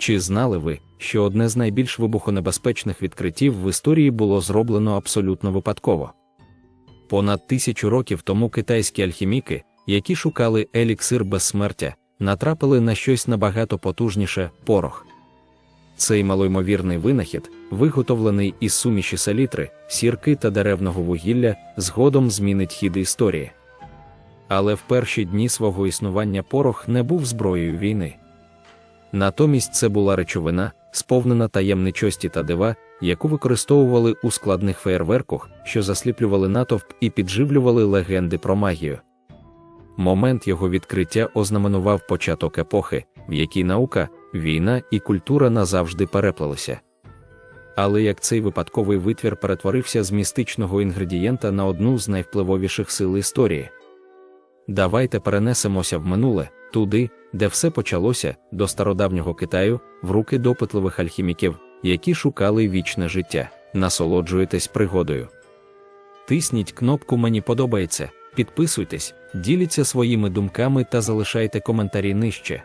Чи знали ви, що одне з найбільш вибухонебезпечних відкриттів в історії було зроблено абсолютно випадково? Понад тисячу років тому китайські альхіміки, які шукали еліксир безсмертя, натрапили на щось набагато потужніше порох. Цей малоймовірний винахід, виготовлений із суміші салітри, сірки та деревного вугілля, згодом змінить хід історії. Але в перші дні свого існування порох не був зброєю війни. Натомість це була речовина, сповнена таємничості та дива, яку використовували у складних феєрверках, що засліплювали натовп і підживлювали легенди про магію. Момент його відкриття ознаменував початок епохи, в якій наука, війна і культура назавжди переплелися. Але як цей випадковий витвір перетворився з містичного інгредієнта на одну з найвпливовіших сил історії. Давайте перенесемося в минуле, туди, де все почалося, до стародавнього Китаю, в руки допитливих альхіміків, які шукали вічне життя. Насолоджуєтесь пригодою. Тисніть кнопку Мені подобається, підписуйтесь, діліться своїми думками та залишайте коментарі нижче.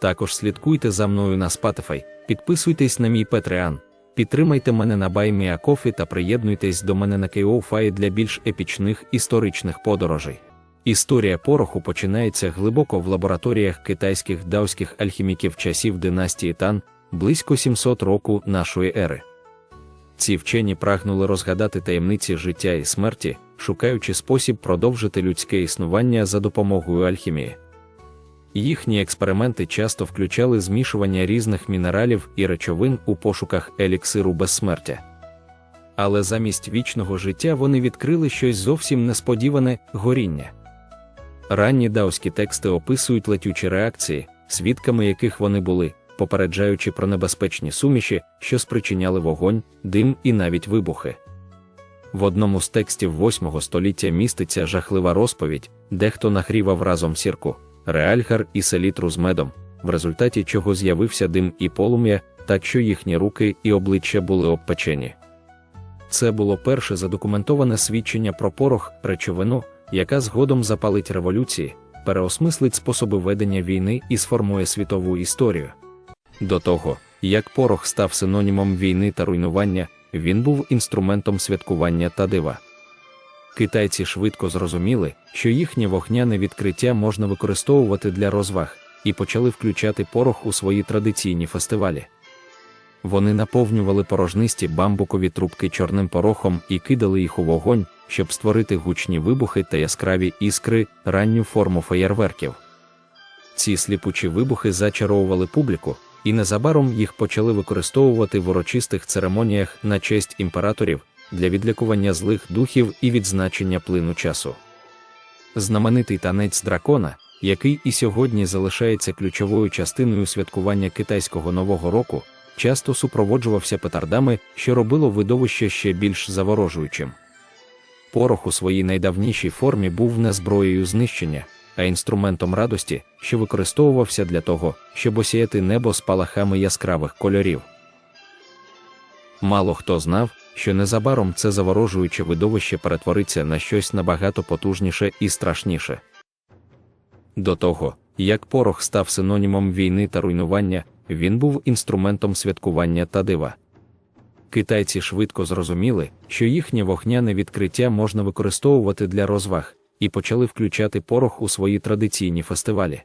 Також слідкуйте за мною на Spotify, підписуйтесь на мій Patreon, підтримайте мене на BuyMeACoffee та приєднуйтесь до мене на KOFI для більш епічних історичних подорожей. Історія пороху починається глибоко в лабораторіях китайських даоських альхіміків часів династії Тан, близько 700 року нашої ери. Ці вчені прагнули розгадати таємниці життя і смерті, шукаючи спосіб продовжити людське існування за допомогою альхімії. Їхні експерименти часто включали змішування різних мінералів і речовин у пошуках еліксиру безсмертя. Але замість вічного життя вони відкрили щось зовсім несподіване горіння. Ранні даоські тексти описують летючі реакції, свідками яких вони були, попереджаючи про небезпечні суміші, що спричиняли вогонь, дим і навіть вибухи. В одному з текстів 8 століття міститься жахлива розповідь, де хто нагрівав разом сірку, реальгар і селітру з медом, в результаті чого з'явився дим і полум'я, так що їхні руки і обличчя були обпечені. Це було перше задокументоване свідчення про порох, речовину, яка згодом запалить революції, переосмислить способи ведення війни і сформує світову історію. До того, як порох став синонімом війни та руйнування, він був інструментом святкування та дива. Китайці швидко зрозуміли, що їхнє вогняне відкриття можна використовувати для розваг, і почали включати порох у свої традиційні фестивалі. Вони наповнювали порожнисті бамбукові трубки чорним порохом і кидали їх у вогонь, щоб створити гучні вибухи та яскраві іскри, ранню форму феєрверків. Ці сліпучі вибухи зачаровували публіку, і незабаром їх почали використовувати в урочистих церемоніях на честь імператорів для відлікування злих духів і відзначення плину часу. Знаменитий танець дракона, який і сьогодні залишається ключовою частиною святкування китайського нового року, часто супроводжувався петардами, що робило видовище ще більш заворожуючим. Порох у своїй найдавнішій формі був не зброєю знищення, а інструментом радості, що використовувався для того, щоб осіяти небо спалахами яскравих кольорів. Мало хто знав, що незабаром це заворожуюче видовище перетвориться на щось набагато потужніше і страшніше. До того, як порох став синонімом війни та руйнування, він був інструментом святкування та дива. Китайці швидко зрозуміли, що їхнє вогняне відкриття можна використовувати для розваг, і почали включати порох у свої традиційні фестивалі.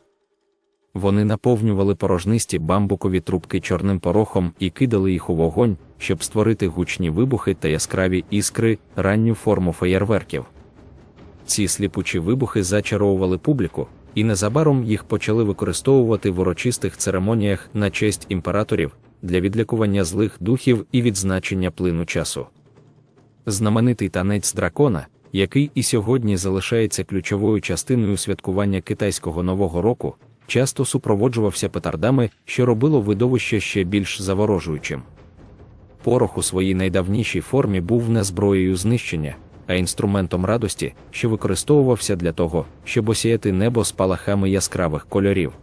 Вони наповнювали порожнисті бамбукові трубки чорним порохом і кидали їх у вогонь, щоб створити гучні вибухи та яскраві іскри, ранню форму феєрверків. Ці сліпучі вибухи зачаровували публіку, і незабаром їх почали використовувати в урочистих церемоніях на честь імператорів для відлікування злих духів і відзначення плину часу. Знаменитий танець дракона, який і сьогодні залишається ключовою частиною святкування китайського нового року, часто супроводжувався петардами, що робило видовище ще більш заворожуючим. Порох у своїй найдавнішій формі був не зброєю знищення, а інструментом радості, що використовувався для того, щоб осіяти небо спалахами яскравих кольорів.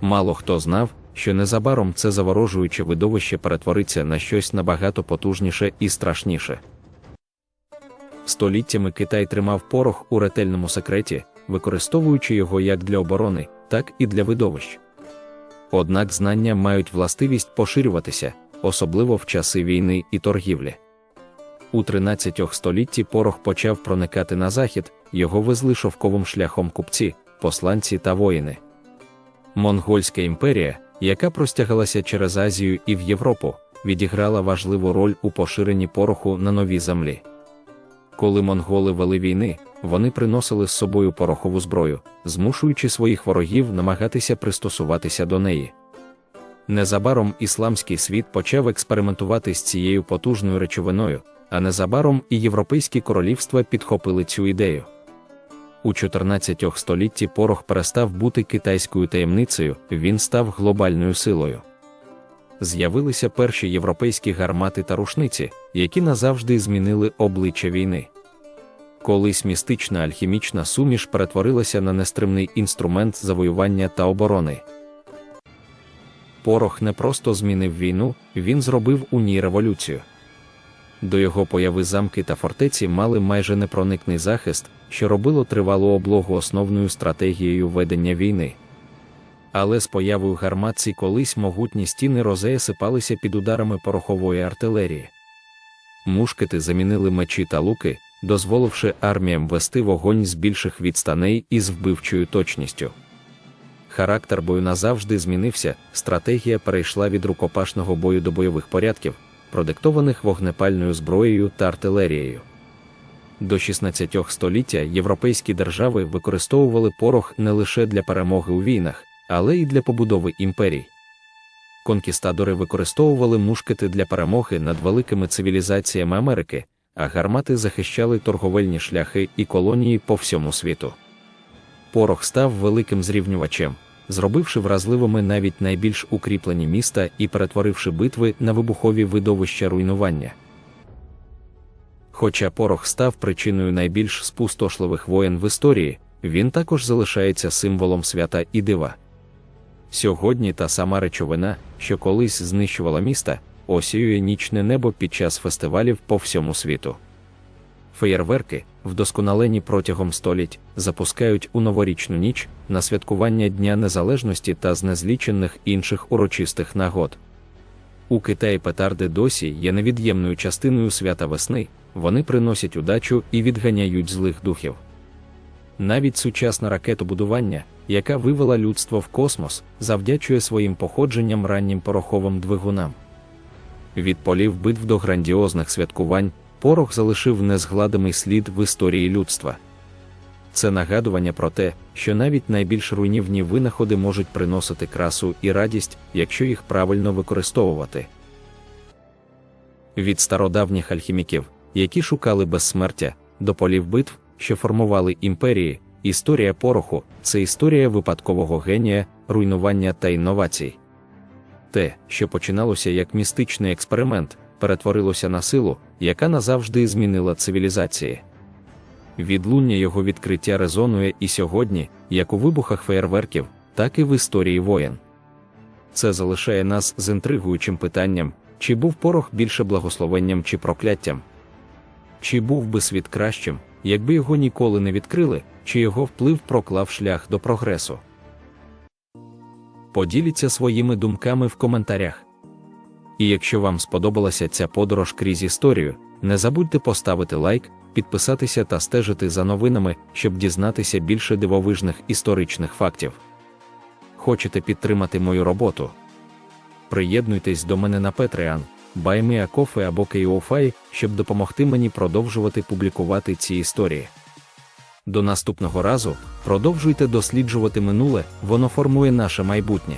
Мало хто знав, що незабаром це заворожуюче видовище перетвориться на щось набагато потужніше і страшніше. Століттями Китай тримав порох у ретельному секреті, використовуючи його як для оборони, так і для видовищ. однак знання мають властивість поширюватися, особливо в часи війни і торгівлі. У 13 столітті порох почав проникати на захід, його везли шовковим шляхом купці, посланці та воїни. Монгольська імперія, яка простягалася через Азію і в Європу, відіграла важливу роль у поширенні пороху на новій землі. Коли монголи вели війни, вони приносили з собою порохову зброю, змушуючи своїх ворогів намагатися пристосуватися до неї. Незабаром ісламський світ почав експериментувати з цією потужною речовиною, а незабаром і європейські королівства підхопили цю ідею. У 14 столітті порох перестав бути китайською таємницею, він став глобальною силою. З'явилися перші європейські гармати та рушниці, які назавжди змінили обличчя війни. Колись містична альхімічна суміш перетворилася на нестримний інструмент завоювання та оборони. Порох не просто змінив війну, він зробив у ній революцію. До його появи замки та фортеці мали майже непроникний захист, що робило тривалу облогу основною стратегією ведення війни. Але з появою гармат ці колись могутні стіни розея сипалися під ударами порохової артилерії. Мушкети замінили мечі та луки, дозволивши арміям вести вогонь з більших відстаней і з вбивчою точністю. Характер бою назавжди змінився, стратегія перейшла від рукопашного бою до бойових порядків, продиктованих вогнепальною зброєю та артилерією. До 16 століття європейські держави використовували порох не лише для перемоги у війнах, але й для побудови імперій. Конкістадори використовували мушкети для перемоги над великими цивілізаціями Америки, а гармати захищали торговельні шляхи і колонії по всьому світу. Порох став великим зрівнювачем, зробивши вразливими навіть найбільш укріплені міста і перетворивши битви на вибухові видовища руйнування. Хоча порох став причиною найбільш спустошливих воєн в історії, він також залишається символом свята і дива. Сьогодні та сама речовина, що колись знищувала міста, осіює нічне небо під час фестивалів по всьому світу. Феєрверки, вдосконалені протягом століть, запускають у новорічну ніч на святкування Дня Незалежності та з незлічених інших урочистих нагод. У Китаї петарди досі є невід'ємною частиною свята весни, вони приносять удачу і відганяють злих духів. Навіть сучасне ракетобудування, яка вивела людство в космос, завдячує своїм походженням раннім пороховим двигунам. Від полів битв до грандіозних святкувань порох залишив незгладимий слід в історії людства. Це нагадування про те, що навіть найбільш руйнівні винаходи можуть приносити красу і радість, якщо їх правильно використовувати. Від стародавніх альхіміків, які шукали безсмертя, до полів битв, що формували імперії, історія пороху це історія випадкового генія, руйнування та інновацій. Те, що починалося як містичний експеримент, перетворилося на силу, яка назавжди змінила цивілізації. Відлуння його відкриття резонує і сьогодні, як у вибухах феєрверків, так і в історії воєн. Це залишає нас з інтригуючим питанням, чи був порох більше благословенням чи прокляттям? Чи був би світ кращим, якби його ніколи не відкрили, чи його вплив проклав шлях до прогресу? Поділіться своїми думками в коментарях. І якщо вам сподобалася ця подорож крізь історію, не забудьте поставити лайк, підписатися та стежити за новинами, щоб дізнатися більше дивовижних історичних фактів. Хочете підтримати мою роботу? Приєднуйтесь до мене на Patreon, BuyMeACoffee або KOFI, щоб допомогти мені продовжувати публікувати ці історії. До наступного разу продовжуйте досліджувати минуле, воно формує наше майбутнє.